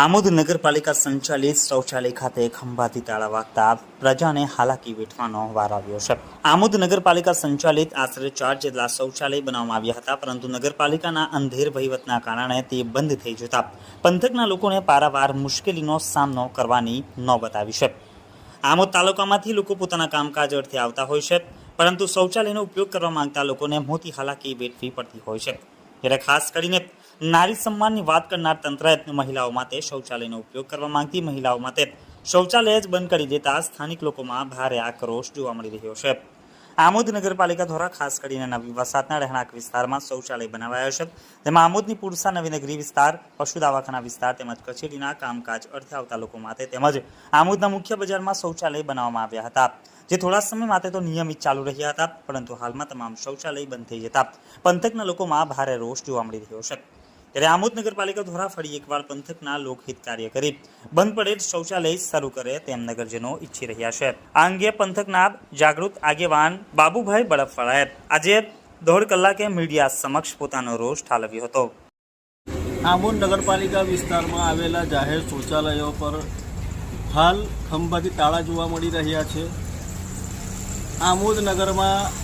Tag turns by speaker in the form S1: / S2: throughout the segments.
S1: આમોદ નગરપાલિકા સંચાલિત શૌચાલય ખાતે ખંભાતી તાળા વાગતા પ્રજાને હાલાકી વેઠવાનો વાર આવ્યો છે. આમોદ નગરપાલિકા સંચાલિત આશરે ચાર જેટલા શૌચાલય બનાવવામાં આવ્યા હતા, પરંતુ નગરપાલિકાના અંધેર વહીવટના કારણે તે બંધ થઈ જતા પંથકના લોકોને પારાવાર મુશ્કેલીનો સામનો કરવાની નોબત આવી છે. આમોદ તાલુકામાંથી લોકો પોતાના કામકાજ અર્થે આવતા હોય છે, પરંતુ શૌચાલયનો ઉપયોગ કરવા માંગતા લોકોને મોટી હાલાકી વેઠવી પડતી હોય છે. જ્યારે ખાસ કરીને નારી સન્માનની વાત કરનાર તંત્રએ મહિલાઓ માટે શૌચાલયનો ઉપયોગ કરવા માંગતી મહિલાઓ માટે શૌચાલય જ બંધ કરી દેતા સ્થાનિક લોકોમાં ભારે આક્રોશ જોવા મળી રહ્યો છે. આમોદ નગરપાલિકા દ્વારા ખાસ કરીને નવી વસાતના રહેણાંક વિસ્તારમાં શૌચાલય બનાવાયા છે. તેમાં આમોદની પુરસા નવીનગરી વિસ્તાર, પશુ દવાખાના વિસ્તાર તેમજ કચેરીના કામકાજ અર્થે આવતા લોકો માટે તેમજ આમોદના મુખ્ય બજારમાં શૌચાલય બનાવવામાં આવ્યા હતા. જે થોડા સમય માટે તો નિયમિત ચાલુ રહ્યા હતા, પરંતુ હાલમાં તમામ શૌચાલય બંધ થઈ જતા પંથકના લોકોમાં ભારે રોષ જોવા મળી રહ્યો છે. ત્યારે આમોદ નગરપાલિકા દ્વારા ફરી એકવાર પંથકના લોકહિત કાર્ય કરી. બંધ પડેલ શૌચાલય શરૂ કરે તેમ નગરજનો ઈચ્છી રહ્યા છે. આ અંગે પંથકના જાગૃત આગેવાન બાબુભાઈ બળફવાળાએ આજે દોઢ કલાકે મીડિયા સમક્ષ પોતાનો રોષ ઠાલવ્યો હતો.
S2: આમોદ નગરપાલિકા વિસ્તારમાં આવેલા જાહેર શૌચાલયો પર હાલ ખંભાથી તાળા જોવા મળી રહ્યા છે. આમોદ નગરમાં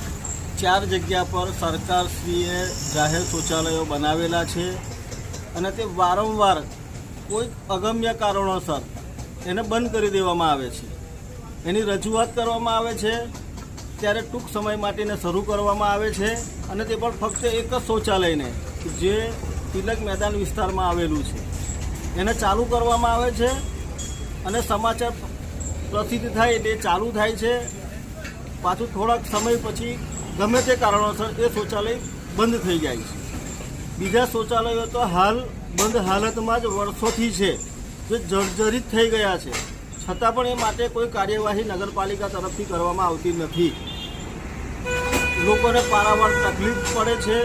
S2: ચાર જગ્યા પર સરકારશ્રીએ જાહેર શૌચાલયો બનાવેલા છે. અને તે વારંવાર કોઈ અગમ્ય કારણોસર એને બંધ કરી દેવામાં આવે છે. એની રજૂઆત કરવામાં આવે છે, ત્યારે ટૂંક સમય માટેને શરૂ કરવામાં આવે છે અને તે પણ ફક્ત એક જ શૌચાલયને, જે તિલક મેદાન વિસ્તારમાં આવેલું છે. એને ચાલુ કરવામાં આવે છે અને સમાચાર પ્રસિદ્ધ થાય એટલે ચાલુ થાય છે. પાછું થોડાક સમય પછી ગમે તે કારણોસર એ શૌચાલય બંધ થઈ જાય છે. બીજા શૌચાલયો તો હાલ બંધ હાલતમાં જ વર્ષોથી છે, જે જર્જરિત થઈ ગયા છે. છતાં પણ એ માટે કોઈ કાર્યવાહી નગરપાલિકા તરફથી કરવામાં આવતી નથી. લોકોને પારાવાર તકલીફ પડે છે,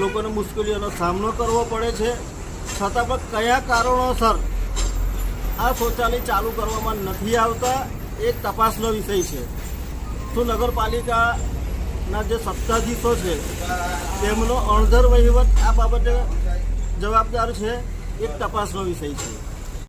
S2: લોકોને મુશ્કેલીઓનો સામનો કરવો પડે છે. છતાં પણ કયા કારણોસર આ શૌચાલય ચાલુ કરવામાં નથી આવતા, એ તપાસનો વિષય છે. શું નગરપાલિકાના જે સત્તાધીશો છે, તેમનો અણધર વહીવટ આ બાબતે જવાબદાર છે એક તપાસનો વિષય છે.